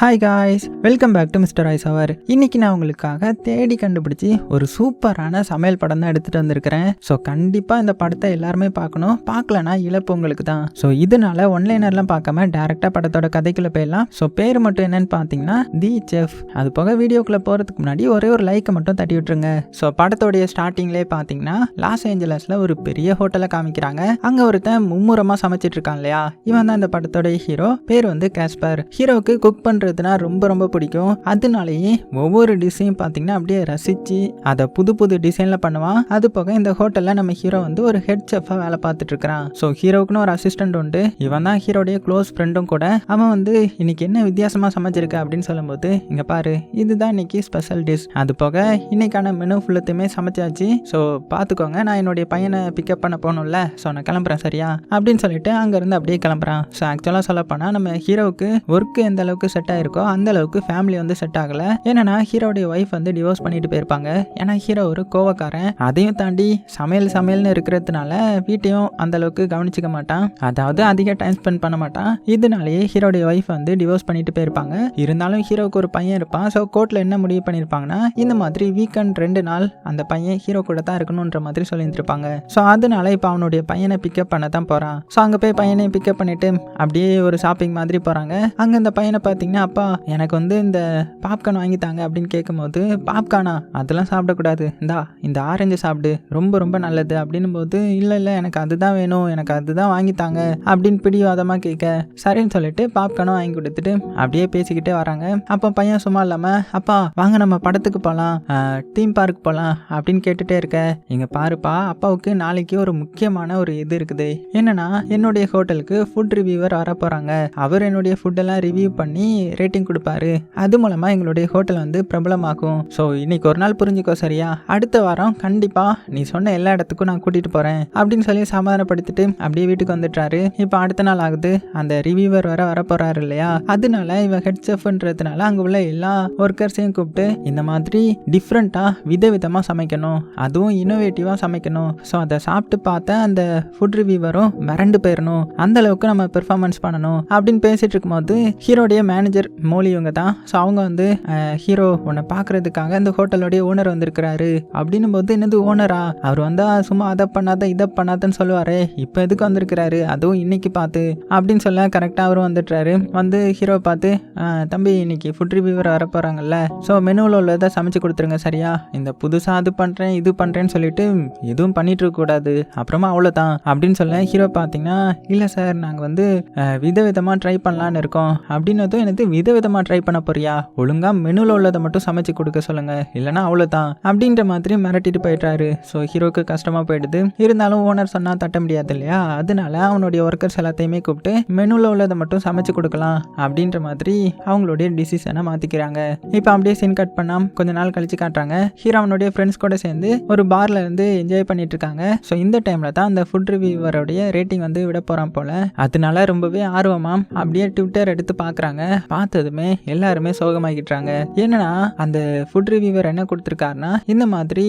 Hi guys welcome back to mister ice அவர் இன்னைக்கு நான் உங்களுக்காக தேடி கண்டுபிடிச்சி ஒரு சூப்பரான சமையல் படம் தான் எடுத்துகிட்டு வந்திருக்கிறேன். ஸோ கண்டிப்பாக இந்த படத்தை எல்லாருமே பார்க்கணும். பார்க்கலனா இழப்பு உங்களுக்கு தான். ஸோ இதனால ஒன்லைனர்லாம் பார்க்காம டேரெக்டாக படத்தோட கதைக்குள்ளே போயிடலாம். ஸோ பேர் மட்டும் என்னன்னு பார்த்தீங்கன்னா தி செஃப் அது போக வீடியோக்குள்ளே போகிறதுக்கு முன்னாடி ஒரே ஒரு லைக்கை மட்டும் தட்டி விட்டுருங்க. ஸோ படத்தோடைய ஸ்டார்டிங்லேயே பார்த்தீங்கன்னா லாஸ் ஏஞ்சலஸில் ஒரு பெரிய ஹோட்டலை காமிக்கிறாங்க. அங்கே ஒருத்தன் மும்முரமாக சமைச்சிட்டு இருக்கான் இல்லையா? இவன் தான் இந்த படத்தோடைய ஹீரோ பேர் வந்து கேஸ்பர் ஹீரோவுக்கு குக் பண்ணுறதுனா ரொம்ப ரொம்ப பிடிக்கும். அதனாலேயே ஒவ்வொரு டிஷ்ஷையும் பார்த்தீங்கன்னா அப்படியே ரசித்து அதை புது புது டிசைனில் பண்ணுவான். அது போக இந்த ஹோட்டலில் நம்ம ஹீரோ வந்து ஒரு ஹெட் செஃபாக வேலை பார்த்துட்டு இருக்கிறான். ஸோ ஹீரோவுக்குன்னு ஒரு அசிஸ்டன்ட் உண்டு. இவன் தான் ஹீரோடைய க்ளோஸ் ஃப்ரெண்டும் கூட. அவன் வந்து இன்னைக்கு என்ன வித்தியாசமாக சமைச்சிருக்க? அப்படின்னு சொல்லும்போது இங்கே பாரு இதுதான் இன்னைக்கு ஸ்பெஷல் டிஷ் அது போக இன்னைக்கான மெனு ஃபுல்லத்தையுமே சமைச்சாச்சு. ஸோ பார்த்துக்கோங்க நான் என்னுடைய பையனை பிக்கப் பண்ண போகணும்ல. ஸோ நான் கிளம்புறேன் சரியா? அப்படின்னு சொல்லிட்டு அங்கேருந்து அப்படியே கிளம்புறான். ஸோ ஆக்சுவலாக சொல்லப்போனால் நம்ம ஹீரோவுக்கு ஒர்க்கு எந்த அளவுக்கு செட் ஆயிருக்கோ அந்த அளவுக்கு ஃபேமிலி வந்து செட் ஆகலை. ஏன்னா ஹீரோடைய ஒய்ஃப் வந்து டிவோர்ஸ் பண்ணிட்டு போயிருப்பாங்க. ஏன்னா ஹீரோ ஒரு கோவக்காரன். அதையும் தாண்டி சமையல் சமையல்னு இருக்கிறதுனால வீட்டையும் அந்த அளவுக்கு கவனிச்சுக்க மாட்டான். அதாவது அதிக டைம் ஸ்பெண்ட் பண்ண மாட்டான். இதனாலேயே ஹீரோடைய ஒய்ஃப் வந்து டிவோர்ஸ் பண்ணிட்டு போயிருப்பாங்க. இருந்தாலும் ஹீரோவுக்கு ஒரு பையன் இருப்பான். ஸோ கோர்ட்டில் என்ன முடிவு பண்ணியிருப்பாங்கன்னா இந்த மாதிரி வீக்கெண்ட் ரெண்டு நாள் அந்த பையன் ஹீரோ கூட தான் இருக்கணுன்ற மாதிரி சொல்லியிருந்திருப்பாங்க. ஸோ அதனால இப்போ அவனுடைய பையனை பிக்கப் பண்ண தான் போகிறான் ஸோ அங்கே போய் பையனை பிக்கப் பண்ணிட்டு அப்படியே ஒரு ஷாப்பிங் மாதிரி போகிறாங்க அங்கே இந்த பையனை பார்த்தீங்கன்னா அப்பா எனக்கு வந்து இந்த பாப்கார்ன் வாங்கி தாங்க அப்படின்னு கேட்கும்போது பாப்கார்னா அதெல்லாம் சாப்பிடக்கூடாது. இந்தா இந்த ஆரஞ்சு சாப்பிடு. ரொம்ப ரொம்ப நல்லது. அப்படின்னும் போது இல்லை இல்லை எனக்கு அதுதான் வேணும். எனக்கு அதுதான் வாங்கி தாங்க. அப்படின்னு பிடிவாதமாக கேட்க சரின்னு சொல்லிட்டு பாப்கார்னும் வாங்கி கொடுத்துட்டு அப்படியே பேசிக்கிட்டே வராங்க. அப்போ பையன் சும்மா இல்லாமல் அப்பா வாங்க நம்ம படத்துக்கு போகலாம் தீம் பார்க் போகலாம் அப்படின்னு கேட்டுகிட்டே இருக்க இங்கே பாருப்பா அப்பாவுக்கு நாளைக்கு ஒரு முக்கியமான ஒரு இது இருக்குது. என்னன்னா என்னுடைய ஹோட்டலுக்கு ஃபுட் ரிவ்யூவர் வர போகிறாங்க அவர் என்னுடைய ஃபுட்டெல்லாம் ரிவ்யூ பண்ணி ரேட்டிங் கொடுப்பாரு. அது மூலமாக எங்களுடைய ஹோட்டல் வந்து பிரபலமாகும். ஸோ இன்னைக்கு ஒரு நாள் புரிஞ்சுக்கோ சரியா? அடுத்த வாரம் கண்டிப்பாக நீ சொன்ன எல்லா இடத்துக்கும் நான் கூட்டிகிட்டு போகிறேன் அப்படின்னு சொல்லி சமாதானப்படுத்திட்டு அப்படியே வீட்டுக்கு வந்துட்டாரு. இப்போ அடுத்த நாள் ஆகுது. அந்த ரிவ்யூவர் வர வர போகிறாரு இல்லையா? அதனால இவன் ஹெட் செஃப்ன்றதுனால அங்கே உள்ள எல்லா ஒர்க்கர்ஸையும் கூப்பிட்டு இந்த மாதிரி டிஃப்ரெண்ட்டாக விதவிதமாக சமைக்கணும். அதுவும் இன்னோவேட்டிவாக சமைக்கணும். ஸோ அதை சாப்பிட்டு பார்த்த அந்த ஃபுட் ரிவ்யூவரும் மிரண்டு போயிடணும் அந்த அளவுக்கு நம்ம பெர்ஃபார்மன்ஸ் பண்ணணும் அப்படின்னு பேசிட்டு இருக்கும்போது ஹீரோடைய மேனேஜர் மோலி இவங்க தான் ஸோ அவங்க வந்து ஹீரோ உன்னை பார்க்கறதுக்காக இந்த ஹோட்டலோடைய ஓனர் வந்திருக்கிறாரு. அப்படின்னும் போது என்னது ஓனரா அவர் வந்தா சும்மா அதை பண்ணாத இதை பண்ணாதன்னு சொல்லுவாரு. இப்போ எதுக்கு வந்திருக்கிறாரு? அதுவும் இன்னைக்கு பார்த்து. அப்படின்னு சொல்ல கரெக்டாக அவரும் வந்துட்டுறாரு வந்து ஹீரோவை பார்த்து தம்பி இன்னைக்கு ஃபுட் ரிவியூவர் வர போகிறாங்கல்ல ஸோ மெனுவில் உள்ளதை சமைச்சு கொடுத்துருங்க சரியா? இந்த புதுசாக அது பண்ணுறேன் இது பண்ணுறேன்னு சொல்லிட்டு எதுவும் பண்ணிட்டு இருக்கக்கூடாது அப்புறமா அவ்வளோதான் அப்படின்னு சொல்ல ஹீரோ பார்த்தீங்கன்னா இல்லை சார் நாங்கள் வந்து வித விதவிதமாக ட்ரை பண்ணலான்னு இருக்கோம். அப்படின்னதும் எனக்கு விதவிதமாக ட்ரை பண்ண போறியா? ஒழுங்காக மெனுவில் உள்ளதை மட்டும் சமைச்சு கொடுக்க சொல்லுங்க. இல்லைன்னா அவ்வளோதான் அப்படின்ற மாதிரி மிரட்டிட்டு போயிட்டாரு. ஸோ ஹீரோக்கு கஷ்டமாக போயிடுது. இருந்தாலும் ஓனர் சொன்னால் தட்ட முடியாது இல்லையா? அதனால அவனுடைய ஒர்க்கர்ஸ் எல்லாத்தையுமே கூப்பிட்டு மெனுவில் உள்ளதை மட்டும் சமைச்சு கொடுக்கலாம் அப்படின்ற மாதிரி அவங்களுடைய டிசிஷனை மாற்றிக்கிறாங்க இப்போ அப்படியே சீன் கட் பண்ணாம கொஞ்ச நாள் கழிச்சு காட்டுறாங்க. ஹீரோ அவனுடைய ஃப்ரெண்ட்ஸ் கூட சேர்ந்து ஒரு பார்ல இருந்து என்ஜாய் பண்ணிட்டு இருக்காங்க. ஸோ இந்த டைம்ல தான் அந்த ஃபுட் ரிவ்யூவருடைய ரேட்டிங் வந்து விட போறான் போல. அதனால ரொம்பவே ஆர்வமா அப்படியே ட்விட்டர் எடுத்து பார்க்குறாங்க பார்த்ததுமே எல்லாருமே சோகமாக்கிட்டுறாங்க என்னன்னா அந்த ஃபுட் ரிவ்யூவர் என்ன கொடுத்துருக்காருன்னா இந்த மாதிரி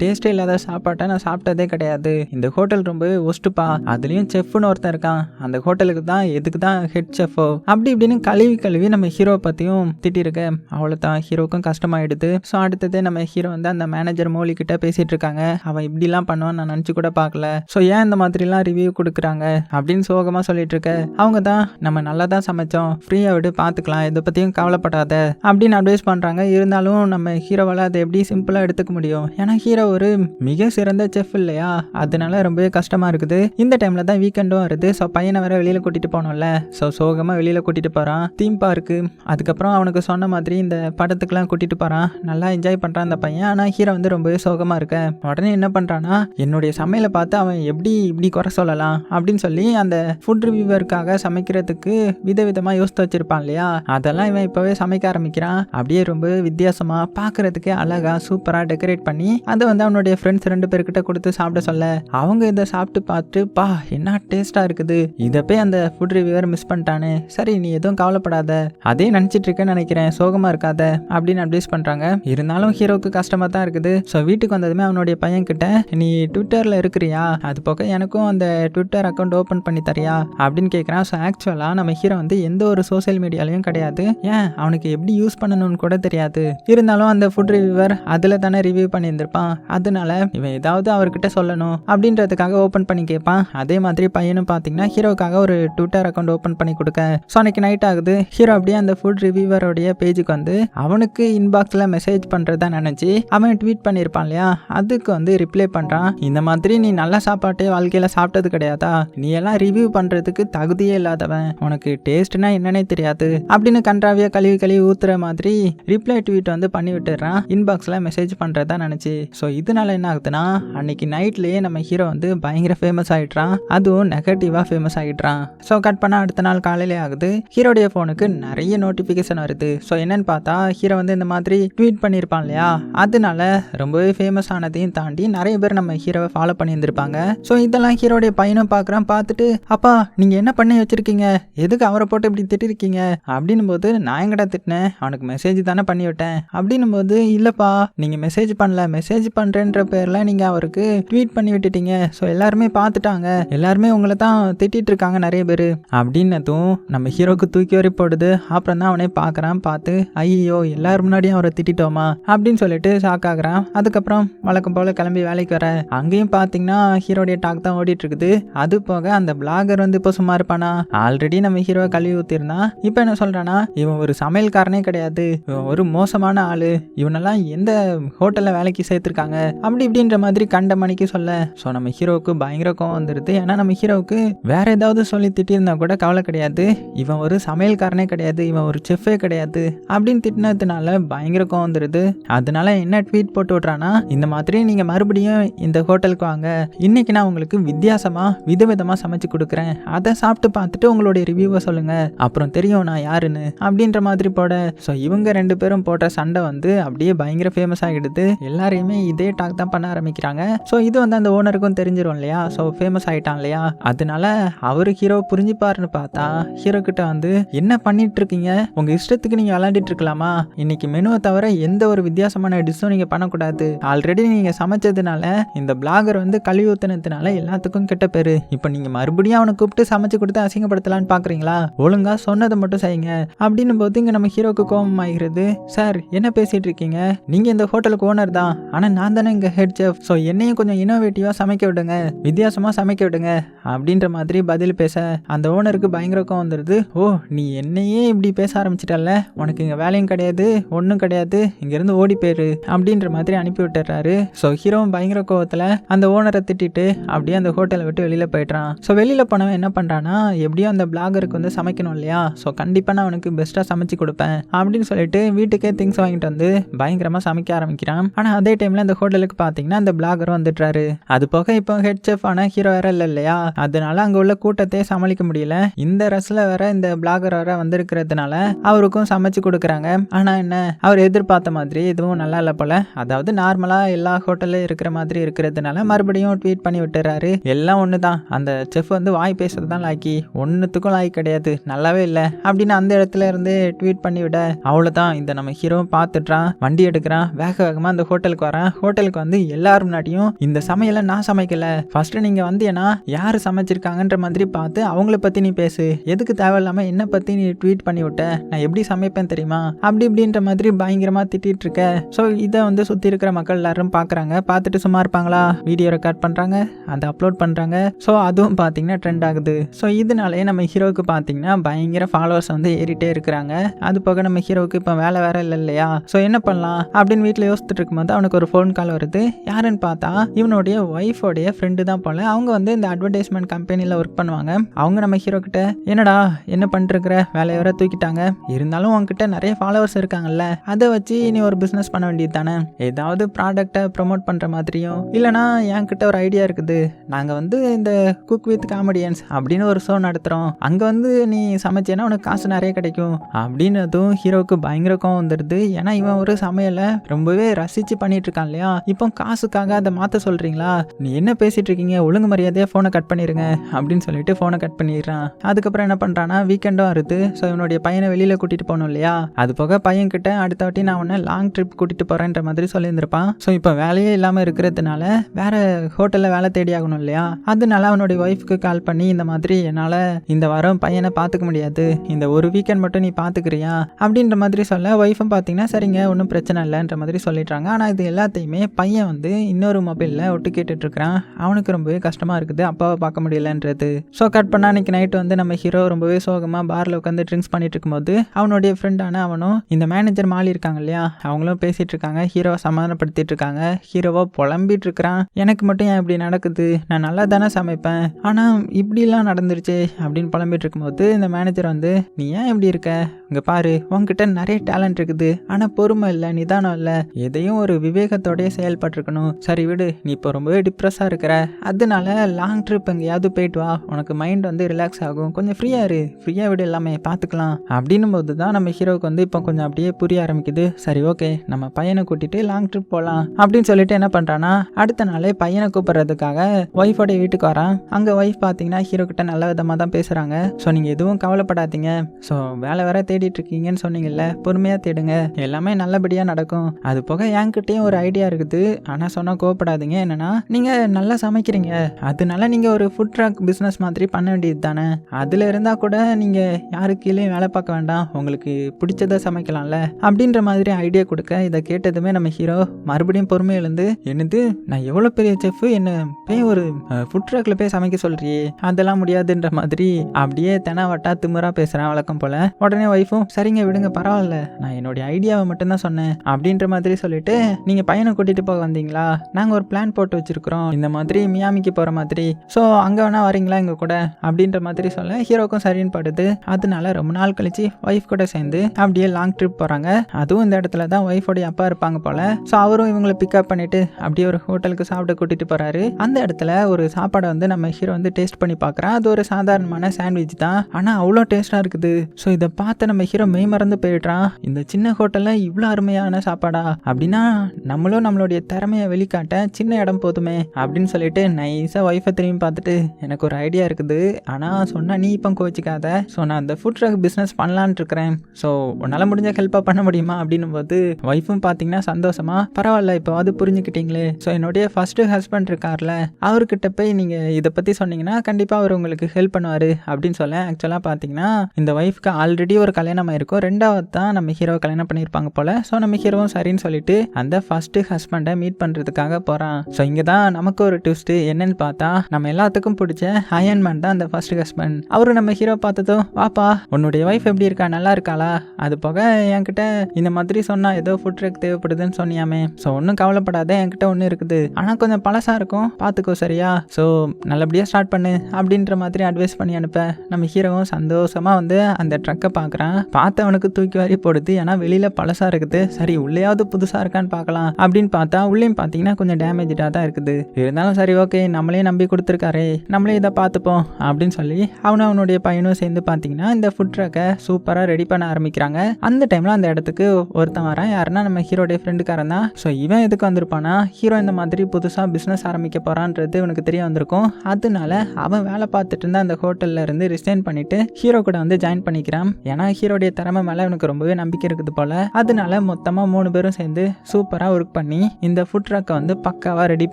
டேஸ்டே இல்லாத சாப்பாட்டை நான் சாப்பிட்டதே கிடையாது. இந்த ஹோட்டல் ரொம்ப ஒஸ்ட்டுப்பா அதுலேயும் செஃப்னு ஒருத்தன் இருக்கான். அந்த ஹோட்டலுக்கு தான் எதுக்கு தான் ஹெட் செஃபோ அப்படி இப்படின்னு கழுவி கழுவி நம்ம ஹீரோ பற்றியும் திட்டிருக்க. அவ்வளோதான் ஹீரோக்கும் கஷ்டமாயிடுது. ஸோ அடுத்தது நம்ம ஹீரோ வந்து அந்த மேனேஜர் மோலி கிட்ட பேசிட்டு இருக்காங்க. அவன் இப்படிலாம் பண்ணுவான் நான் நினச்சி கூட பார்க்கல. ஸோ ஏன் இந்த மாதிரிலாம் ரிவ்யூ கொடுக்குறாங்க? அப்படின்னு சோகமாக சொல்லிட்டு இருக்க. அவங்க தான் நம்ம நல்லா தான் சமைச்சோம். ஃப்ரீயாக விடு பார்த்துக்கலாம் இதை பற்றியும் கவலைப்படாத அப்படின்னு அட்வைஸ் பண்ணுறாங்க இருந்தாலும் நம்ம ஹீரோவால் அதை எப்படி சிம்பிளாக எடுத்துக்க முடியும்? ஏன்னா ஹீரோ ஒரு மிக சிறந்த செஃப் இல்லையா? அதனால ரொம்பவே கஷ்டமாக இருக்குது. இந்த டைமில் தான் வீக்கெண்டும் வருது. ஸோ பையனை வேற வெளியில் கூட்டிகிட்டு போனோம்ல ஸோ சோகமாக வெளியில் கூட்டிகிட்டு போகிறான் தீம் பார்க்கு அதுக்கப்புறம் அவனுக்கு சொன்ன மாதிரி இந்த படத்துக்குலாம் கூட்டிகிட்டு போகிறான் நல்லா என்ஜாய் பண்ணுறான் அந்த பையன். ஆனால் ஹீரோ வந்து ரொம்பவே சோகமாக இருக்க. உடனே என்ன பண்ணுறான்னா என்னுடைய சமையலை பார்த்து அவன் எப்படி இப்படி குறை சொல்லலாம்? அப்படின்னு சொல்லி அந்த ஃபுட் ரிவ்யூவருக்காக சமைக்கிறதுக்கு விதவிதமாக யோசித்து வச்சிருப்பான் இல்லையா? அதெல்லாம் இவன் இப்போவே சமைக்க ஆரம்பிக்கிறான். அப்படியே ரொம்ப வித்தியாசமாக பார்க்கறதுக்கே அழகாக சூப்பராக டெக்கரேட் பண்ணி அதை வந்து அவனுடைய ஃப்ரெண்ட்ஸ் ரெண்டு பேர்கிட்ட கொடுத்து சாப்பிட சொல்ல. அவங்க இதை சாப்பிட்டு பார்த்துட்டு பா என்ன டேஸ்ட்டாக இருக்குது? இதை போய் அந்த ஃபுட் ரிவியூவர் மிஸ் பண்ணிட்டானே. சரி நீ எதுவும் கவலைப்படாத. அதே நினச்சிட்டு இருக்கேன்னு நினைக்கிறேன். சோகமாக இருக்காத. அப்படின்னு அட்வைஸ் பண்ணுறாங்க இருந்தாலும் ஹீரோவுக்கு கஷ்டமாக தான் இருக்குது. ஸோ வீட்டுக்கு வந்ததுமே அவனுடைய பையன் கிட்ட நீ ட்விட்டரில் இருக்கிறியா? அது போக எனக்கும் அந்த ட்விட்டர் அக்கௌண்ட் ஓப்பன் பண்ணி தரியா? அப்படின்னு கேட்குறான் ஸோ ஆக்சுவலாக நம்ம ஹீரோ வந்து எந்த ஒரு சோஷியல் மீடியா வேலையும் கிடையாது. ஏன்? அவனுக்கு எப்படி யூஸ் பண்ணணும்னு கூட தெரியாது. இருந்தாலும் அந்த ஃபுட் ரிவ்யூவர் அதில் தானே ரிவ்யூ பண்ணியிருந்திருப்பான். அதனால இவன் ஏதாவது அவர்கிட்ட சொல்லணும் அப்படின்றதுக்காக ஓப்பன் பண்ணி கேட்பான். அதே மாதிரி பையனும் பார்த்தீங்கன்னா ஹீரோக்காக ஒரு ட்விட்டர் அக்கௌண்ட் ஓப்பன் பண்ணி கொடுக்க. ஸோ அன்னைக்கு நைட் ஆகுது. ஹீரோ அப்படியே அந்த ஃபுட் ரிவ்யூவருடைய பேஜுக்கு வந்து அவனுக்கு இன்பாக்ஸில் மெசேஜ் பண்ணுறதா நினச்சி அவன் ட்வீட் பண்ணியிருப்பான் இல்லையா? அதுக்கு வந்து ரிப்ளை பண்ணுறான் இந்த மாதிரி நீ நல்ல சாப்பாட்டே வாழ்க்கையில் சாப்பிட்டது கிடையாதா? நீ எல்லாம் ரிவ்யூ பண்ணுறதுக்கு தகுதியே இல்லாதவன். உனக்கு டேஸ்ட்னா என்னன்னே தெரியாது. அப்படின்னு கன்றாவியா கழுவி கழுவி ஊத்துற மாதிரி ரிப்ளை ட்வீட் வந்து பண்ணி விட்டுறான் இன்பாக்ஸில் மெசேஜ் பண்ணுறதா நினச்சி. ஸோ இதனால என்ன ஆகுதுன்னா அன்னைக்கு நைட்லேயே நம்ம ஹீரோ வந்து பயங்கர ஃபேமஸ் ஆயிடுறான். அதுவும் நெகட்டிவா ஃபேமஸ் ஆகிடுறான் ஸோ கட் பண்ண அடுத்த நாள் காலையிலே ஆகுது. ஹீரோடைய ஃபோனுக்கு நிறைய நோட்டிஃபிகேஷன் வருது. ஸோ என்னன்னு பார்த்தா ஹீரோ வந்து இந்த மாதிரி ட்வீட் பண்ணியிருப்பான் இல்லையா? அதனால ரொம்பவே ஃபேமஸ் ஆனதையும் தாண்டி நிறைய பேர் நம்ம ஹீரோவை ஃபாலோ பண்ணியிருந்திருப்பாங்க. ஸோ இதெல்லாம் ஹீரோடைய பையனும் பார்க்குறான். பார்த்துட்டு அப்பா நீங்கள் என்ன பண்ணி வச்சிருக்கீங்க? எதுக்கு அவரை போட்டு இப்படி திட்டிருக்கீங்க? அப்படின்னும் போது நான் எங்கடா திட்டினேன்? அவனுக்கு மெசேஜ் தானே பண்ணி விட்டேன் அப்படின்னும் போது இல்லைப்பா நீங்கள் மெசேஜ் பண்ணல. மெசேஜ் பண்ணுறேன்ற பேரில் நீங்கள் அவருக்கு ட்வீட் பண்ணி விட்டுட்டீங்க. ஸோ எல்லாருமே பார்த்துட்டாங்க எல்லாருமே உங்களை தான் திட்டிட்டு இருக்காங்க நிறைய பேர். அப்படின்னதும் நம்ம ஹீரோக்கு தூக்கி வரி போடுது அப்புறம் தான் அவனே பார்க்குறான் பார்த்து ஐயோ எல்லாரும் முன்னாடியும் அவரை திட்டிட்டோமா? அப்படின்னு சொல்லிட்டு ஷாக் ஆகுறான். அதுக்கப்புறம் வழக்கம் போல் கிளம்பி வேலைக்கு வர. அங்கேயும் பார்த்தீங்கன்னா ஹீரோடைய டாக் தான் ஓடிட்டு இருக்குது. அது போக அந்த பிளாகர் வந்து இப்போ சும்மா இருப்பானா? ஆல்ரெடி நம்ம ஹீரோவை கழுவி ஊற்றிருந்தான் இப்போ என்ன சொல்கிறேன்னா இவன் ஒரு சமையல்காரனே கிடையாது. இவன் ஒரு மோசமான ஆள். இவனெல்லாம் எந்த ஹோட்டலில் வேலைக்கு சேர்த்துருக்காங்க? அப்படி இப்படின்ற மாதிரி கண்ட மணிக்கு சொல்ல. ஸோ நம்ம ஹீரோவுக்கு பயங்கர கோவம் வந்துடுது ஏன்னா நம்ம ஹீரோவுக்கு வேற ஏதாவது சொல்லி திட்டியிருந்தா கூட கவலை கிடையாது. இவன் ஒரு சமையல்காரனே கிடையாது. இவன் ஒரு செஃப்பே கிடையாது. அப்படின்னு திட்டினதுனால பயங்கர கோவம் வந்துடுது அதனால என்ன ட்வீட் போட்டு விட்றானா இந்த மாதிரி நீங்கள் மறுபடியும் இந்த ஹோட்டலுக்கு வாங்க. இன்னைக்கு நான் உங்களுக்கு வித்தியாசமாக விதவிதமாக சமைச்சு கொடுக்குறேன். அதை சாப்பிட்டு பார்த்துட்டு உங்களுடைய ரிவ்யூவை சொல்லுங்கள் அப்புறம் தெரியும் நான் யாருன்னு அப்படின்ற மாதிரி போட. ஸோ இவங்க ரெண்டு பேரும் போட்ட சண்டை வந்து அப்படியே பயங்கர ஃபேமஸ் ஆகிடுது எல்லாரையுமே இதே டாக் தான் பண்ண ஆரம்பிக்கிறாங்க. ஸோ இது வந்து அந்த ஓனருக்கும் தெரிஞ்சிடும் இல்லையா? ஸோ ஃபேமஸ் ஆகிட்டான் இல்லையா? அதனால அவர் ஹீரோ புரிஞ்சுப்பாருன்னு பார்த்தா ஹீரோ கிட்ட வந்து என்ன பண்ணிட்டு இருக்கீங்க உங்க இஷ்டத்துக்கு நீங்க விளையாடிட்டு இருக்கலாமா? இன்னைக்கு மெனுவை தவிர எந்த ஒரு வித்தியாசமான டிஷ்ஷும் நீங்க பண்ணக்கூடாது. ஆல்ரெடி நீங்க சமைச்சதுனால இந்த பிளாகர் வந்து கழுவி ஊத்தினதுனால எல்லாத்துக்கும் கெட்ட பேரு. இப்போ நீங்க மறுபடியும் அவனை கூப்பிட்டு சமைச்சு கொடுத்து அசிங்கப்படுத்தலான்னு பாக்குறீங்களா? ஒழுங்கா சொன்னதை மட்டும் செய்யுங்க. அப்படின்னும் போது இங்க நம்ம ஹீரோக்கு கோபம் ஆகிறது சார் என்ன பேசிட்டு இருக்கீங்க நீங்க இந்த ஹோட்டலுக்கு ஓனர் தான். ஆனா நான் தானே இங்க ஹெட் செஃப் ஸோ என்னையும் கொஞ்சம் இனோவேட்டிவா சமைக்க விடுங்க. வித்தியாசமா சமைக்க விடுங்க. அப்படின்ற மாதிரி பதில் பேச அந்த ஓனருக்கு பயங்கர கோவம் வந்துடுது ஓ நீ என்னையே இப்படி பேச ஆரம்பிச்சிட்டல உனக்கு இங்கே வேலையும் கிடையாது ஒன்றும் கிடையாது. இங்கேருந்து ஓடி போயிரு. அப்படின்ற மாதிரி அனுப்பி விட்டுறாரு. ஸோ ஹீரோவும் பயங்கர கோவத்தில் அந்த ஓனரை திட்டிட்டு அப்படியே அந்த ஹோட்டலை விட்டு வெளியில் போயிடுறான். ஸோ வெளியில் போனவன் என்ன பண்ணுறான்னா எப்படியும் அந்த பிளாகருக்கு வந்து சமைக்கணும் இல்லையா? ஸோ கண் கண்டிப்பாக நான் அவனுக்கு பெஸ்ட்டாக சமைச்சு கொடுப்பேன் அப்படின்னு சொல்லிட்டு வீட்டுக்கே திங்ஸ் வாங்கிட்டு வந்து பயங்கரமாக சமைக்க ஆரம்பிக்கிறான். ஆனால் அதே டைமில் அந்த ஹோட்டலுக்கு பார்த்தீங்கன்னா அந்த பிளாகரும் வந்துட்டுறாரு அது போக இப்போ ஹெட் செஃப் ஆன ஹீரோ வேற இல்லை இல்லையா? அதனால அங்கே உள்ள கூட்டத்தையே சமாளிக்க முடியல. இந்த ரஸ்ல வேற இந்த பிளாகர் வேற வந்திருக்கிறதுனால அவருக்கும் சமைச்சு கொடுக்குறாங்க. ஆனால் என்ன? அவர் எதிர்பார்த்த மாதிரி எதுவும் நல்லா இல்லை போல. அதாவது நார்மலாக எல்லா ஹோட்டல்ல இருக்கிற மாதிரி இருக்கிறதுனால மறுபடியும் ட்வீட் பண்ணி விட்டுறாரு. எல்லாம் ஒன்று தான் அந்த செஃப் வந்து வாய் பேசுறது தான் லாக்கி ஒன்றுத்துக்கும் லாய் கிடையாது. நல்லாவே இல்லை. அப்படி அப்படின்னு அந்த இடத்துல இருந்து ட்வீட் பண்ணி விட. அவ்வளோதான் இந்த நம்ம ஹீரோ பார்த்துட்றான் வண்டி எடுக்கிறான் வேக வேகமாக அந்த ஹோட்டலுக்கு வரான். ஹோட்டலுக்கு வந்து எல்லாரும் முன்னாடியும் இந்த சமையலை நான் சமைக்கல. ஃபர்ஸ்ட் நீங்கள் வந்தீங்கன்னா யார் சமைச்சிருக்காங்கன்ற மாதிரி பார்த்து அவங்கள பற்றி நீ பேசு. எதுக்கு தேவையில்லாமல் என்ன பற்றி நீ ட்வீட் பண்ணி விட்ட? நான் எப்படி சமைப்பேன் தெரியுமா? அப்படி இப்படின்ற மாதிரி பயங்கரமாக திட்டிட்டு இருக்க. ஸோ இதை வந்து சுற்றி இருக்கிற மக்கள் எல்லாரும் பார்க்குறாங்க. பார்த்துட்டு சும்மா இருப்பாங்களா? வீடியோ ரெக்கார்ட் பண்ணுறாங்க அதை அப்லோட் பண்ணுறாங்க ஸோ அதுவும் பார்த்தீங்கன்னா ட்ரெண்ட் ஆகுது. ஸோ இதனாலே நம்ம ஹீரோவுக்கு பார்த்தீங்கன்னா பயங்கர ஃபாலோவர்ஸ் வந்து ஏறிட்டே இருக்கிறாங்க. அது போக நம்ம ஹீரோவுக்கு இப்போ வேலை வேற இல்லை இல்லையா? ஸோ என்ன பண்ணலாம்? அப்படின்னு வீட்டில் யோசிச்சுட்டு இருக்கும்போது அவனுக்கு ஒரு ஃபோன் கால் வருது. யாருன்னு பார்த்தா இவனுடைய ஒய்ஃபோடைய ஃப்ரெண்டு தான் போல. அவங்க வந்து இந்த அட்வர்டைஸ்மெண்ட் கம்பெனியில் ஒர்க் பண்ணுவாங்க. அவங்க நம்ம ஹீரோ கிட்ட என்னடா என்ன பண்ணிருக்கிற வேலையை வர தூக்கிட்டாங்க. இருந்தாலும் உங்ககிட்ட நிறைய ஃபாலோவர்ஸ் இருக்காங்கல்ல. அதை வச்சு நீ ஒரு பிஸ்னஸ் பண்ண வேண்டியது தானே? ஏதாவது ப்ராடக்டை ப்ரொமோட் பண்ணுற மாதிரியும் இல்லைனா என்கிட்ட ஒரு ஐடியா இருக்குது. நாங்கள் வந்து இந்த குக் வித் காமெடியன்ஸ் அப்படின்னு ஒரு ஷோ நடத்துகிறோம் அங்கே வந்து நீ சமைச்சேன்னா உனக்கு காசு நிறைய கிடைக்கும். அப்படின்னதும் ஹீரோவுக்கு பயங்கர கோவம் வந்துடுது. ஏன்னா இவன் ஒரு சமையலை ரொம்பவே ரசித்து பண்ணிட்டு இருக்கான் இல்லையா? இப்போ காசுக்காக அதை மாற்ற சொல்கிறீங்களா நீ என்ன பேசிட்டு இருக்கீங்க ஒழுங்கு மரியாதையாக ஃபோனை கட் பண்ணிடுங்க அப்படின்னு சொல்லிட்டு ஃபோனை கட் பண்ணிடுறான். அதுக்கப்புறம் என்ன பண்ணுறான்னா வீக்கெண்டும் வருது ஸோ இவனுடைய பையனை வெளியில் கூட்டிகிட்டு போகணும் இல்லையா? அது போக பையன் கிட்ட அடுத்த வாட்டி நான் உன்னை லாங் ட்ரிப் கூட்டிகிட்டு போகிறேன்ற மாதிரி சொல்லியிருந்திருப்பான். ஸோ இப்போ வேலையே இல்லாமல் இருக்கிறதுனால வேற ஹோட்டலில் வேலை தேடி ஆகணும் இல்லையா? அதனால அவனுடைய ஒய்ஃப்க்கு கால் பண்ணி இந்த மாதிரி என்னால் இந்த வாரம் பையனை பார்த்துக்க முடியாது. இந்த ஒரு வீக்கெண்ட் மட்டும் நீ பார்த்துக்கிறியா அப்படின்ற மாதிரி சொல்ல ஒய்ஃபும் பார்த்தீங்கன்னா சரிங்க ஒன்றும் பிரச்சனை இல்லைன்ற மாதிரி சொல்லிடுறாங்க. ஆனால் இது எல்லாத்தையுமே பையன் வந்து இன்னொரு மொபைலில் ஒட்டு கேட்டுட்ருக்கிறான். அவனுக்கு ரொம்பவே கஷ்டமாக இருக்குது. அப்பாவை பார்க்க முடியலன்றது. ஸோ கட் பண்ணா அன்னைக்கு நைட்டு வந்து நம்ம ஹீரோ ரொம்பவே சோகமாக பாரில் உட்காந்து ட்ரிங்க்ஸ் பண்ணிட்டு இருக்கும்போது அவனுடைய ஃப்ரெண்டான அவனும் இந்த மேனேஜர் மாலி இருக்காங்க இல்லையா? அவங்களும் பேசிகிட்டு இருக்காங்க ஹீரோவை சமாதானப்படுத்திட்டு இருக்காங்க ஹீரோவாக புலம்பிட்டு இருக்கிறான் எனக்கு மட்டும் ஏன் இப்படி நடக்குது? நான் நல்லா தானே சமைப்பேன். ஆனால் இப்படிலாம் நடந்துருச்சு அப்படின்னு புலம்பிட்டு இருக்கும்போது இந்த மேனேஜர் வந்து நீ ஏன் இப்படி இருக்க? இங்கே பாரு உங்ககிட்ட நிறைய டேலண்ட் இருக்குது. ஆனால் பொறுமை இல்லை நிதானம் இல்லை. எதையும் ஒரு விவேகத்தோடய செயல்பட்டிருக்கணும். சரி விடு நீ இப்போ ரொம்பவே டிப்ரெஸ்ஸாக இருக்கிற. அதனால லாங் ட்ரிப் எங்கேயாவது போயிட்டு வா. உனக்கு மைண்ட் வந்து ரிலாக்ஸ் ஆகும். கொஞ்சம் ஃப்ரீயாக இரு. ஃப்ரீயாக விடு எல்லாமே பார்த்துக்கலாம். அப்படின்னும் போது தான் நம்ம ஹீரோவுக்கு வந்து இப்போ கொஞ்சம் அப்படியே புரிய ஆரம்பிக்குது. சரி ஓகே நம்ம பையனை கூட்டிட்டு லாங் ட்ரிப் போகலாம் அப்படின்னு சொல்லிட்டு என்ன பண்ணுறான்னா அடுத்த நாளே பையனை கூப்பிட்றதுக்காக ஒய்ஃபோடைய வீட்டுக்கு வரான். அங்கே ஒய்ஃப் பார்த்தீங்கன்னா ஹீரோ கிட்ட நல்ல விதமாக தான் பேசுகிறாங்க ஸோ நீங்கள் எதுவும் கவலைப்படாதீங்க. ஸோ வேலை வேற தேடிட்டு இருக்கீங்கன்னு சொன்னீங்கல்ல பொறுமையாக தேடுங்க. எல்லாமே நல்லபடியாக நடக்கும். அது போக என்கிட்டயும் ஒரு ஐடியா இருக்குது. ஆனால் சொன்னால் கோவப்படாதீங்க. என்னன்னா நீங்கள் நல்லா சமைக்கிறீங்க. அதனால நீங்கள் ஒரு ஃபுட் ட்ரக் பிஸ்னஸ் மாதிரி பண்ண வேண்டியது தானே அதில் இருந்தால் கூட நீங்கள் யாரு கீழே வேலை பார்க்க வேண்டாம். உங்களுக்கு பிடிச்சதை சமைக்கலாம்ல. அப்படின்ற மாதிரி ஐடியா கொடுக்க இதை கேட்டதுமே நம்ம ஹீரோ மறுபடியும் பொறுமை எழுந்து என்னது? நான் எவ்வளோ பெரிய செஃப் என்ன போய் ஒரு ஃபுட் ட்ரக்கில் போய் சமைக்க சொல்றியே? அதெல்லாம் முடியாதுன்ற மாதிரி அப்படியே தெனாவட்டா திமுறா பேசுகிறான் வழக்கம் போல உடனே ஒய்ஃபும் சரிங்க விடுங்க பரவாயில்ல நான் என்னுடைய ஐடியாவை மட்டும்தான் சொன்னேன் அப்படின்ற மாதிரி சொல்லிட்டு நீங்கள் பையனை கூட்டிகிட்டு போக வந்தீங்களா? நாங்கள் ஒரு பிளான் போட்டு வச்சிருக்கிறோம் இந்த மாதிரி மியாமிக்கு போகிற மாதிரி ஸோ அங்கே வேணா வரீங்களா எங்கள் கூட? அப்படின்ற மாதிரி சொல்ல ஹீரோக்கும் சரின்னு படுது. அதனால ரொம்ப நாள் கழிச்சு ஒய்ஃப் கூட சேர்ந்து அப்படியே லாங் ட்ரிப் போகிறாங்க அதுவும் இந்த இடத்துல தான் ஒய்ஃபோடைய அப்பா இருப்பாங்க போல. ஸோ அவரும் இவங்களை பிக்கப் பண்ணிட்டு அப்படியே ஒரு ஹோட்டலுக்கு சாப்பிட கூட்டிட்டு போறாரு. அந்த இடத்துல ஒரு சாப்பாடை வந்து நம்ம ஹீரோ வந்து டேஸ்ட் பண்ணி பார்க்குறான் அது ஒரு சாதாரணமான சாண்ட்விச் தான். ஆனால் அவ்வளோ டேஸ்ட்டாக இருக்குது. ஸோ இதை பார்த்து நம்ம ஹீரோ மெய் மறந்து போயிடுறான். இந்த சின்ன ஹோட்டலில் இவ்வளோ அருமையான சாப்பாடா? அப்படின்னா நம்மளும் நம்மளுடைய திறமையை வெளிக்காட்ட சின்ன இடம் போதுமே அப்படின்னு சொல்லிட்டு நைஸாக ஒய்ஃபை திரும்பி பார்த்துட்டு எனக்கு ஒரு ஐடியா இருக்குது. ஆனால் சொன்னால் நீ இப்போ கோச்சிக்காத ஸோ நான் அந்த ஃபுட் ட்ரக் பிஸ்னஸ் பண்ணலான்னு இருக்கிறேன். ஸோ உன்னால் முடிஞ்ச ஹெல்ப்பாக பண்ண முடியுமா? அப்படின்னும் போது ஒய்ஃபும் பார்த்தீங்கன்னா சந்தோஷமா பரவாயில்ல இப்போ அது புரிஞ்சுக்கிட்டீங்களே. ஸோ என்னுடைய ஃபஸ்ட்டு ஹஸ்பண்ட் இருக்கார்ல அவர்கிட்ட போய் நீங்கள் இதை பற்றி சொன்னீங்கன்னா கண்டிப்பாக அவர் உங்களுக்கு ஹெல்ப் பண்ணுவார் அப்படின்னு சொல்ல ஆக்சுவலாக பார்த்தீங்கன்னா இந்த ஒய்ஃப்க்கு ஆல்ரெடி ஒரு கல்யாணம் ஆயிருக்கும். ரெண்டாவது தான் நம்ம ஹீரோவை கல்யாணம் பண்ணியிருப்பாங்க போல. ஸோ நம்ம ஹீரோவும் சரின்னு சொல்லிட்டு அந்த ஃபர்ஸ்ட் ஹஸ்பண்டை மீட் பண்ணுறதுக்காக போகிறான் ஸோ இங்கே தான் நமக்கு ஒரு ட்விஸ்ட்டு என்னன்னு பார்த்தா நம்ம எல்லாத்துக்கும் பிடிச்ச அயன்மேன் தான் அந்த ஃபர்ஸ்ட் ஹஸ்பண்ட் அவரு நம்ம ஹீரோ பார்த்ததும் வாப்பா உன்னுடைய ஒய்ஃப் எப்படி இருக்கா? நல்லா இருக்காளா? அது போக என்கிட்ட இந்த மாதிரி சொன்னால் ஏதோ ஃபுட் ட்ரக் தேவைப்படுதுன்னு சொன்னியாமே. ஸோ ஒன்றும் கவலைப்படாத என்கிட்ட ஒன்று இருக்குது. ஆனால் கொஞ்சம் பழசாக இருக்கும். பார்த்துக்கோ சரியா? ஸோ நல்லபடியாக ஸ்டார்ட் பண்ணு அப்படின்ற மாதிரி அட்வைஸ் பண்ணி அனுப்ப. நம்ம ஹீரோவும் சந்தோஷமாக வந்து அந்த ட்ரக்கை பார்க்குறான் பார்த்தவனுக்கு தூக்கி வாரி போடுது. ஏன்னா வெளியில் பழசாக இருக்குது. சரி உள்ளேயாவது புதுசாக இருக்கான்னு பார்க்கலாம் அப்படின்னு பார்த்தா உள்ளேயும் பார்த்தீங்கன்னா கொஞ்சம் டேமேஜாக தான் இருக்குது. இருந்தாலும் சரி ஓகே நம்மளே நம்பி கொடுத்துருக்காரே. நம்மளே இதை பார்த்துப்போம் அப்படின்னு சொல்லி அவனும் அவனுடைய பையனும் சேர்ந்து பார்த்தீங்கன்னா இந்த ஃபுட் ட்ரக்கை சூப்பராக ரெடி பண்ண ஆரம்பிக்கிறாங்க. அந்த டைமில் அந்த இடத்துக்கு ஒருத்தன் வரான். யாருன்னா நம்ம ஹீரோடைய ஃப்ரெண்டுக்காரன் தான். ஸோ இவன் எதுக்கு வந்திருப்பானா ஹீரோ இந்த மாதிரி புதுசாக பிஸ்னஸ் ஆரம்பிக்க போகிறான்றது இவனுக்கு தெரிய வந்திருக்கும். அதனால அவன் வேலை பார்த்துட்டு இருந்த அந்த ஹோட்டலில் இருந்து ரிசைன் பண்ணிட்டு ஹீரோ கூட வந்து ஜாயின் பண்ணிக்கிறான். ஏன்னா ஹீரோடைய திறமை மேலே எனக்கு ரொம்பவே நம்பிக்கை இருக்குது போல. அதனால மொத்தமாக மூணு பேரும் சேர்ந்து சூப்பராக ஒர்க் பண்ணி இந்த ஃபுட் ட்ரக்கை வந்து பக்காவாக ரெடி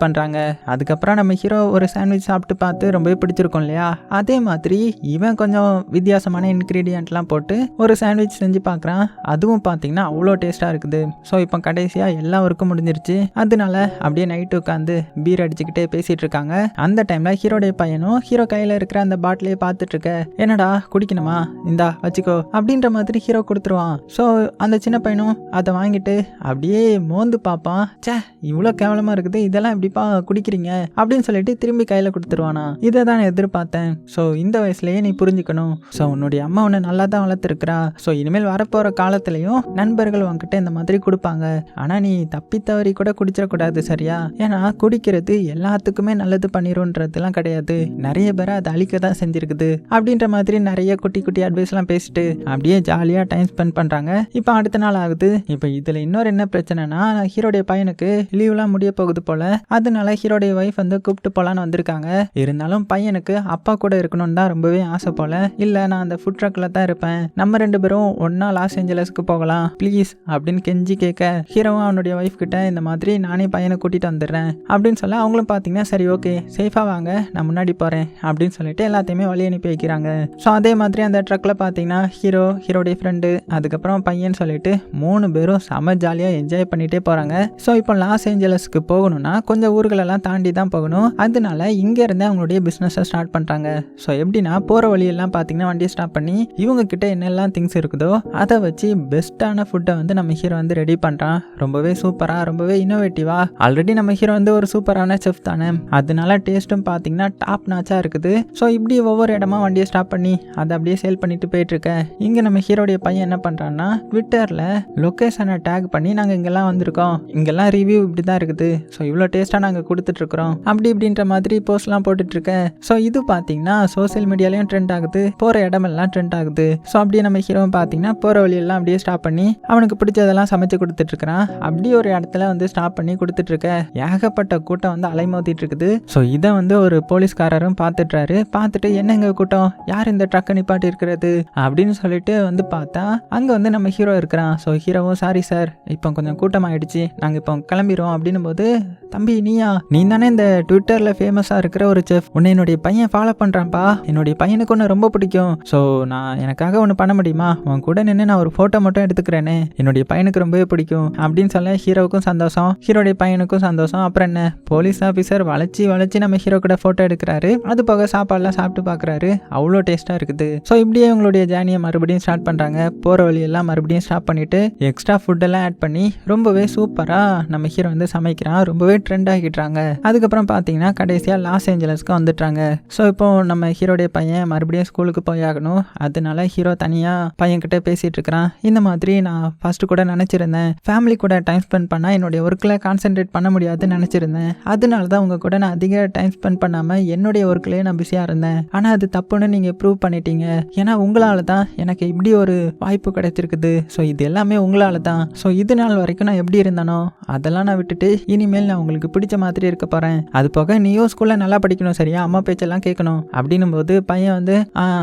பண்ணுறாங்க அதுக்கப்புறம் நம்ம ஹீரோ ஒரு சாண்ட்விச் சாப்பிட்டு பார்த்து ரொம்பவே பிடிச்சிருக்கும் இல்லையா? அதே மாதிரி இவன் கொஞ்சம் வித்தியாசமான இன்க்ரீடியண்ட்லாம் போட்டு ஒரு சாண்ட்விச் செஞ்சு பார்க்குறான். அதுவும் பார்த்தீங்கன்னா அவ்வளோ டேஸ்ட்டாக இருக்குது. ஸோ இப்போ கடைசியாக எல்லா ஒர்க்கும் முடிஞ்சிருச்சு. அதனால அப்படியே நைட்டு உட்காந்து பீர் அடிச்சுக்கிட்டே பேசிகிட்டு இருக்காங்க. அந்த டைமில் ஹீரோடைய பையனும் ஹீரோ கையில் இருக்கிற அந்த பாட்டிலே பார்த்துட்டு இருக்க என்னடா குடிக்கணுமா? இந்தா வச்சுக்கோ அப்படின்ற மாதிரி ஹீரோ கொடுத்துருவான். ஸோ அந்த சின்ன பையனும் அதை வாங்கிட்டு அப்படியே மோந்து பார்ப்பான். ச்சே இவ்வளோ கேவலமாக இருக்குது இதெல்லாம் எப்படிப்பா குடிக்கிறீங்க? அப்படின்னு சொல்லிட்டு திரும்பி கையில் கொடுத்துருவானா. இதை தான் எதிர்பார்த்தேன். ஸோ இந்த வயசுலயே நீ புரிஞ்சுக்கணும். ஸோ உன்னுடைய அம்மா உன்னை நல்லா தான் வளர்த்துருக்குறா. ஸோ இனிமேல் வரப்போகிற காலத்துலையும் நண்பர்கள் உன்கிட்ட இந்த மாதிரி கொடுப்பாங்க. ஆனால் நீ தப்பி தவறி கூட குடிச்சிடக்கூடாது சரியா? ஏன்னா குடிக்கிறது எல்லாத்துக்குமே நல்லது பண்ணிடும்ன்றதுலாம் கிடையாது. நிறைய பேரை அதை அழிக்க தான் செஞ்சிருக்குது. அப்படின்ற மாதிரி நிறைய குட்டி குட்டி அட்வைஸ்லாம் பேசிட்டு அப்படியே ஜாலியாக டைம் ஸ்பெண்ட் பண்ணுறாங்க இப்போ அடுத்த நாள் ஆகுது. இப்போ இதில் இன்னொரு என்ன பிரச்சனைனா ஹீரோடைய பையனுக்கு லீவ்லாம் முடிய போகுது போல. அதனால ஹீரோடைய ஒய்ஃப் வந்து கூப்பிட்டு போகலான்னு வந்திருக்காங்க. இருந்தாலும் பையனுக்கு அப்பா கூட இருக்கணும்னு தான் ரொம்பவே ஆசை போல. இல்லை நான் அந்த ஃபுட் ட்ரக்கில் தான் இருப்பேன். நம்ம ரெண்டு பேரும் ஒன்றா லாஸ் ஏஞ்சலஸ்க்கு போகலாம். ப்ளீஸ் அப்படின்னு கெஞ்சி கேட்க ஹீரோவும் அவனுடைய ஒய்ஃப் கிட்ட இந்த மாதிரி நானே பையனை கூட்டிகிட்டு வந்துடுறேன் அப்படின்னு சொல்ல அவங்களும் பார்த்தீங்கன்னா சரி ஓகே சேஃபாக வாங்க நான் முன்னாடி போகிறேன் அப்படின்னு சொல்லிட்டு எல்லாத்தையுமே வழி அனுப்பி வைக்கிறாங்க. ஸோ அதே மாதிரி அந்த ட்ரக்கில் படத்தில் பார்த்தீங்கன்னா ஹீரோ ஹீரோடைய ஃப்ரெண்டு அதுக்கப்புறம் பையன் சொல்லிட்டு மூணு பேரும் செம ஜாலியாக என்ஜாய் பண்ணிகிட்டே போகிறாங்க ஸோ இப்போ லாஸ் ஏஞ்சலஸ்க்கு போகணும்னா கொஞ்சம் ஊர்களெல்லாம் தாண்டி தான் போகணும். அதனால இங்கேருந்தே அவங்களுடைய பிஸ்னஸை ஸ்டார்ட் பண்ணுறாங்க ஸோ எப்படின்னா போகிற வழியெல்லாம் பார்த்தீங்கன்னா வண்டியை ஸ்டாப் பண்ணி இவங்க கிட்ட என்னெல்லாம் திங்ஸ் இருக்குதோ அதை வச்சு பெஸ்ட்டான ஃபுட்டை வந்து நம்ம ஹீரோ வந்து ரெடி பண்ணுறான் ரொம்பவே சூப்பராக ரொம்பவே இன்னோவேட்டிவாக ஆல்ரெடி நம்ம ஹீரோ வந்து ஒரு சூப்பரான செஃப் தானே. அதனால டேஸ்ட்டும் பார்த்தீங்கன்னா டாப் நாச்சாக இருக்குது. ஸோ இப்படி ஒவ்வொரு இடமா வண்டியை ஸ்டாப் பண்ணி அதை அப்படியே சேல் பண்ணி பண்ணிட்டு போயிட்டு இங்கே நம்ம ஹீரோடைய பையன் என்ன பண்ணுறான்னா ட்விட்டரில் லொக்கேஷனை டேக் பண்ணி நாங்கள் இங்கெல்லாம் வந்திருக்கோம். இங்கெல்லாம் ரிவ்யூ இப்படி தான் இருக்குது. ஸோ இவ்வளோ டேஸ்ட்டாக நாங்கள் கொடுத்துட்ருக்குறோம் அப்படி இப்படின்ற மாதிரி போஸ்ட்லாம் போட்டுட்ருக்கேன் ஸோ இது பார்த்தீங்கன்னா சோஷியல் மீடியாலையும் ட்ரெண்ட் ஆகுது. போகிற இடமெல்லாம் ட்ரெண்ட் ஆகுது. ஸோ அப்படியே நம்ம ஹீரோவும் பார்த்தீங்கன்னா போகிற வழியெல்லாம் அப்படியே ஸ்டாப் பண்ணி அவனுக்கு பிடிச்சதெல்லாம் சமைச்சு கொடுத்துட்ருக்குறான் அப்படி ஒரு இடத்துல வந்து ஸ்டாப் பண்ணி கொடுத்துட்ருக்க ஏகப்பட்ட கூட்டம் வந்து அலைமோதிட்டு இருக்குது ஸோ இதை வந்து ஒரு போலீஸ்காரரும் பார்த்துட்றாரு பார்த்துட்டு என்னங்க கூட்டம்? யார் இந்த ட்ரக்கை நிப்பாட்டி இருக்கிறது அப்படின்னு சொல்லிட்டு வந்து பார்த்தா அங்கே வந்து நம்ம ஹீரோ இருக்கிறான். ஸோ ஹீரோவும் சாரி சார் இப்போ கொஞ்சம் கூட்டம் ஆயிடுச்சு நாங்கள் இப்போ கிளம்பிடுவோம் அப்படின்னும் போது தம்பி நீயா? நீ தானே இந்த ட்விட்டரில் ஃபேமஸாக இருக்கிற ஒரு செஃப் உன்னை என்னுடைய பையன் ஃபாலோ பண்ணுறான்ப்பா என்னுடைய பையனுக்கு ஒன்று ரொம்ப பிடிக்கும். ஸோ நான் எனக்காக ஒன்று பண்ண முடியுமா? உன் கூட நின்று நான் ஒரு ஃபோட்டோ மட்டும் எடுத்துக்கிறேனே. என்னுடைய பையனுக்கு ரொம்பவே பிடிக்கும். அப்படின்னு சொல்ல ஹீரோவுக்கும் சந்தோஷம். ஹீரோடைய பையனுக்கும் சந்தோஷம். அப்புறம் என்ன? போலீஸ் ஆஃபீஸர் வளைச்சி வளைச்சி நம்ம ஹீரோ கூட ஃபோட்டோ எடுக்கிறாரு. அது போக சாப்பாடுலாம் சாப்பிட்டு பார்க்குறாரு. அவ்வளோ டேஸ்ட்டாக இருக்குது. ஸோ இப்படியே இவங்களுடைய ஜேர்னியை மறுபடியும் ஸ்டார்ட் பண்ணுறாங்க போகிற வழியெல்லாம் மறுபடியும் ஸ்டாப் பண்ணிவிட்டு எக்ஸ்ட்ரா ஃபுட்டெல்லாம் ஆட் பண்ணி ரொம்பவே சூப்பராக நம்ம ஹீரோ வந்து சமைக்கிறான். ரொம்பவே ட்ரெண்ட் ஆகிடுறாங்க அதுக்கப்புறம் பார்த்தீங்கன்னா கடைசியாக லாஸ் ஏஞ்சலஸ்க்கு வந்துட்டாங்க ஸோ இப்போ நம்ம ஹீரோடைய பையன் மறுபடியும் ஸ்கூலுக்கு போய் ஆகணும். அதனால ஹீரோ தனியாக பையன்கிட்ட பேசிகிட்டு இருக்கிறான். இந்த மாதிரி நான் ஃபஸ்ட்டு கூட நினச்சிருந்தேன். ஃபேமிலி கூட டைம் ஸ்பெண்ட் பண்ணால் என்னுடைய ஒர்க்கில் கான்சென்ட்ரேட் பண்ண முடியாதுன்னு நினச்சிருந்தேன். அதனால தான் உங்கள் கூட நான் அதிக டைம் ஸ்பெண்ட் பண்ணாமல் என்னுடைய ஒர்க்லேயே நான் பிஸியாக இருந்தேன். ஆனால் அது தப்புன்னு நீங்கள் ப்ரூவ் பண்ணிட்டீங்க. ஏன்னா உங்களால் தான் எனக்கு இப்படி ஒரு வாய்ப்பு கிடைச்சிருக்குது ஸோ இது எல்லாமே உங்களால் தான் ஸோ இது நாள் வரைக்கும் நான் எப்படி இருந்தேனோ அதெல்லாம் நான் விட்டுட்டு இனிமேல் நான் உங்களுக்கு பிடிச்ச மாதிரி இருக்க போகிறேன் அது போக நீயும் ஸ்கூலில் நல்லா படிக்கணும் சரியா? அம்மா பேச்செல்லாம் கேட்கணும். அப்படின்னும் போது பையன் வந்து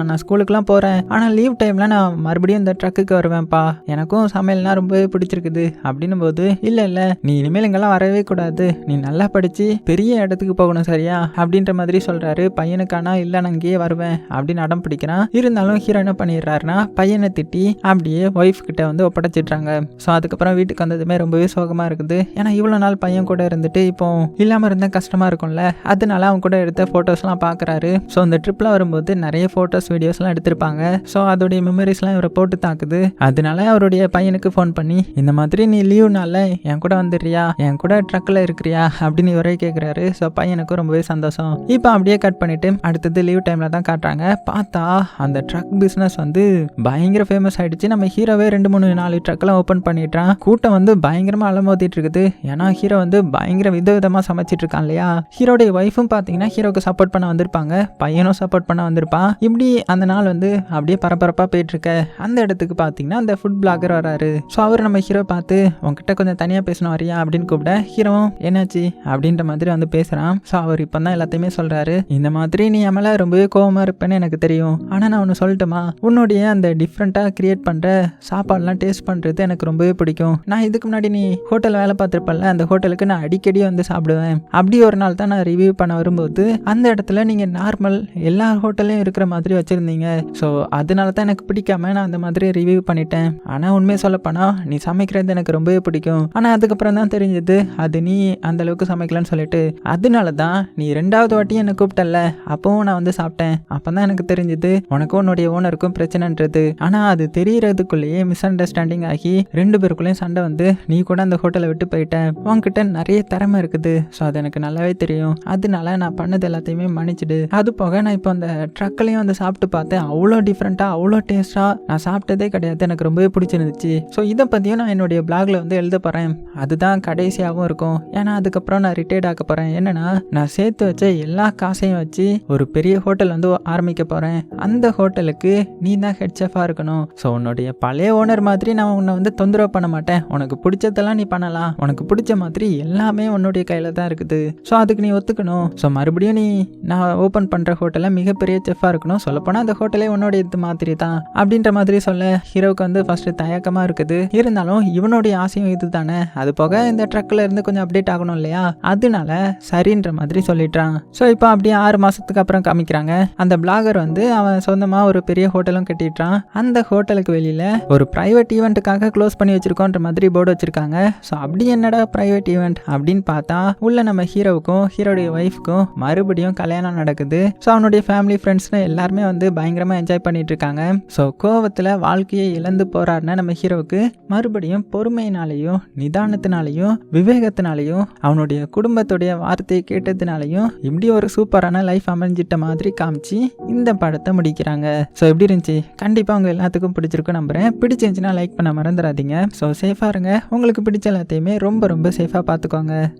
நான் ஸ்கூலுக்குலாம் போகிறேன் ஆனால் லீவ் டைமில் நான் மறுபடியும் இந்த ட்ரக்குக்கு வருவேன்ப்பா. எனக்கும் சமையல்னா ரொம்பவே பிடிச்சிருக்குது. அப்படின்னும் போது இல்லை இல்லை. நீ இனிமேல் இங்கெல்லாம் வரவே கூடாது. நீ நல்லா படித்து பெரிய இடத்துக்கு போகணும் சரியா? அப்படின்ற மாதிரி சொல்கிறாரு பையனுக்கானா இல்லை நான் இங்கேயே வருவேன். அப்படின்னு அடம் பிடிக்கிறான். இருந்தாலும் ஹீரோ என்ன பண்ணிடுறாருன்னா பையனை திட்டி அப்படியே ஒய்ஃப் கிட்ட வந்து ஒப்படைச்சிட்றாங்க. ஸோ அதுக்கப்புறம் வீட்டுக்கு வந்ததுமே ரொம்பவே சோகமாக இருக்குது. ஏன்னா இவ்வளோ நாள் பையன் கூட இருந்துட்டு இப்போ இல்லாமல் இருந்தால் கஷ்டமாக இருக்கும்ல. அதனால அவன் கூட எடுத்த ஃபோட்டோஸ்லாம் பார்க்குறாரு ஸோ இந்த ட்ரிப்பில் வரும்போது நிறைய ஃபோட்டோஸ் வீடியோஸ்லாம் எடுத்திருப்பாங்க. ஸோ அதோடைய மெமரிஸ்லாம் இவரை போட்டு தாக்குது. அதனால அவருடைய பையனுக்கு ஃபோன் பண்ணி இந்த மாதிரி நீ லீவ் நாளில் என் கூட வந்துடுறியா? என் கூட ட்ரக்கில் இருக்கிறியா? அப்படின்னு இவரே கேட்குறாரு ஸோ பையனுக்கும் ரொம்பவே சந்தோஷம். இப்போ அப்படியே கட் பண்ணிட்டு அடுத்தது லீவ் டைமில் தான் காட்டுறாங்க. பார்த்தா அந்த ட்ரக் பிஸ்னஸ் வந்து பயங்கர ஃபேமஸ் ஆயிடுச்சு. நம்ம ஹீரோவே ரெண்டு மூணு நாலு ட்ரக்கெல்லாம் ஓப்பன் பண்ணிட்டான் கூட்டம் வந்து பயங்கரமாக அலமோதிட்டு இருக்குது ஏன்னா ஹீரோ வந்து பயங்கர விதவிதமாக சமைச்சிட்டு இருக்கான் இல்லையா? ஹீரோடைய ஒய்ஃபும் பார்த்தீங்கன்னா ஹீரோக்கு சப்போர்ட் பண்ண வந்திருப்பாங்க. பையனும் சப்போர்ட் பண்ண வந்திருப்பான். இப்படி அந்த நாள் வந்து அப்படியே பரபரப்பாக போயிட்டு இருக்க அந்த இடத்துக்கு பார்த்தீங்கன்னா அந்த ஃபுட் பிளாகர் வராரு. ஸோ அவர் நம்ம ஹீரோ பார்த்து உங்ககிட்ட கொஞ்சம் தனியாக பேசணும் வரியா? அப்படின்னு கூப்பிட ஹீரோவும் என்னாச்சு? அப்படின்ற மாதிரி வந்து பேசுகிறான் ஸோ அவர் இப்போ தான் எல்லாத்தையுமே சொல்கிறாரு இந்த மாதிரி நீ என் ரொம்பவே கோவமாக இருப்பேன்னு எனக்கு தெரியும். ஆனால் நான் ஒன்று சொல்லட்டுமா உன்னுடைய அந்த டிஃப்ரெண்ட்டாக கிரியேட் பண்ணுற சாப்பாடுலாம் டேஸ்ட் பண்ணுறது எனக்கு ரொம்பவே பிடிக்கும். நான் இதுக்கு முன்னாடி நீ ஹோட்டல் வேலை பார்த்துருப்பல அந்த ஹோட்டலுக்கு நான் அடிக்கடி வந்து சாப்பிடுவேன். அப்படி ஒரு நாள் தான் நான் ரிவ்யூ பண்ண வரும்போது அந்த இடத்துல நீங்கள் நார்மல் எல்லா ஹோட்டலையும் இருக்கிற மாதிரி வச்சுருந்தீங்க. ஸோ அதனால தான் எனக்கு பிடிக்காம நான் அந்த மாதிரி ரிவ்யூ பண்ணிட்டேன். ஆனால் உண்மையை சொல்லப்போனால் நீ சமைக்கிறது எனக்கு ரொம்பவே பிடிக்கும். ஆனால் அதுக்கப்புறம் தான் தெரிஞ்சது அது நீ அந்த அளவுக்கு சமைக்கலன்னு சொல்லிட்டு. அதனால தான் நீ ரெண்டாவது வாட்டியும் என்னை கூப்பிட்டல அப்பவும் நான் வந்து சாப்பிட்டேன். அப்போ தான் எனக்கு தெரிஞ்சது உனக்கும் உன்னுடைய ஓனருக்கும் பிரச்சனைன்றது. ஆனால் அது தெரியறதுக்குள்ளேயே மிஸ் அண்டர்ஸ்டாண்டிங் ஆகி ரெண்டு பேருக்குள்ளேயும் சண்டை வந்து நீ கூட அந்த ஹோட்டலை விட்டு போயிட்டேன் உன்கிட்ட நிறைய திறமை இருக்குது. ஸோ அது எனக்கு நல்லாவே தெரியும். அதனால நான் பண்ணது எல்லாத்தையுமே மன்னிச்சிடு. அது போக நான் இப்போ அந்த ட்ரக்லையும் வந்து சாப்பிட்டு பார்த்தேன். அவ்வளோ டிஃப்ரெண்ட்டாக அவ்வளோ டேஸ்ட்டாக நான் சாப்பிட்டதே கிடையாது. எனக்கு ரொம்பவே பிடிச்சிருந்துச்சு. ஸோ இதை பற்றியும் நான் என்னுடைய பிளாகில் வந்து எழுத போகிறேன் அதுதான் கடைசியாகவும் இருக்கும். ஏன்னா அதுக்கப்புறம் நான் ரிட்டையர்ட் ஆக போகிறேன் என்னென்னா நான் சேர்த்து வச்ச எல்லா காசையும் வச்சு ஒரு பெரிய ஹோட்டல் வந்து ஆரம்பிக்க போகிறேன் அந்த ஹோட்டலுக்கு நீ தான் ஹெட் செஃபாக இருக்கணும். ஸோ உன்னுடைய பழைய ஓனர் மாதிரி நான் உன்னை வந்து தொந்தரவு பண்ண மாட்டேன். உனக்கு பிடிச்சதெல்லாம் நீ பண்ணலாம். உனக்கு பிடிச்ச மாதிரி எல்லாமே உன்னுடைய கையில் தான் இருக்குது. ஸோ அதுக்கு நீ ஒத்துக்கணும். ஸோ மறுபடியும் நீ நான் ஓப்பன் பண்ணுற ஹோட்டலில் மிகப்பெரிய செஃபாக இருக்கணும். சொல்லப்போனால் அந்த ஹோட்டலே உன்னோட இது மாதிரி தான். அப்படின்ற மாதிரி சொல்ல ஹீரோவுக்கு வந்து ஃபர்ஸ்ட் தயக்கமாக இருக்குது. இருந்தாலும் இவனுடைய ஆசையும் இது தானே அது போக இந்த ட்ரக்கில் இருந்து கொஞ்சம் அப்டேட் ஆகணும் இல்லையா? அதனால சரின்ற மாதிரி சொல்லிட்டான். ஸோ இப்போ அப்படியே ஆறு மாதத்துக்கு அப்புறம் காமிக்கிறாங்க. அந்த பிளாகர் வந்து அவன் சொந்தமாக ஒரு பெரிய ஹோட்டலும் கட்டிட்டான். அந்த ஹோட்டலுக்கு வெளியில ஒரு பிரைவேட் ஈவெண்ட்டுக்காக க்ளோஸ் பண்ணி வச்சிருக்கோன்ற மாதிரி போர்டு வச்சிருக்காங்க. ஸோ அப்படி என்னடா பிரைவேட் ஈவெண்ட் அப்படின்னு பார்த்தா உள்ள நம்ம ஹீரோவுக்கும் ஹீரோடைய ஒய்ஃப்க்கும் மறுபடியும் கல்யாணம் நடக்குது. ஸோ அவனுடைய ஃபேமிலி ஃப்ரெண்ட்ஸ்னு எல்லாருமே வந்து பயங்கரமாக என்ஜாய் பண்ணிட்டு இருக்காங்க. ஸோ கோவத்தில் வாழ்க்கையை இழந்து போறாருன்னா நம்ம ஹீரோவுக்கு மறுபடியும் பொறுமையினாலையும் நிதானத்தினாலையும் விவேகத்தினாலையும் அவனுடைய குடும்பத்துடைய வார்த்தையை கேட்டதுனாலையும் இப்படி ஒரு சூப்பரான லைஃப் அமைஞ்சிட்ட மாதிரி காமிச்சு இந்த படத்தை முடிக்கிறாங்க. ஸோ எப்படி இருந்துச்சு? கண்டிப்பாக உங்கள் எல்லாத்துக்கும் பிடிச்சிருக்கும் நம்புகிறேன் பிடிச்சிருந்துச்சுன்னா லைக் பண்ண மறந்துடாதீங்க. ஸோ சேஃபாக இருங்க. உங்களுக்கு பிடிச்ச எல்லாத்தையுமே ரொம்ப ரொம்ப சேஃபாக பார்த்துக்கோங்க.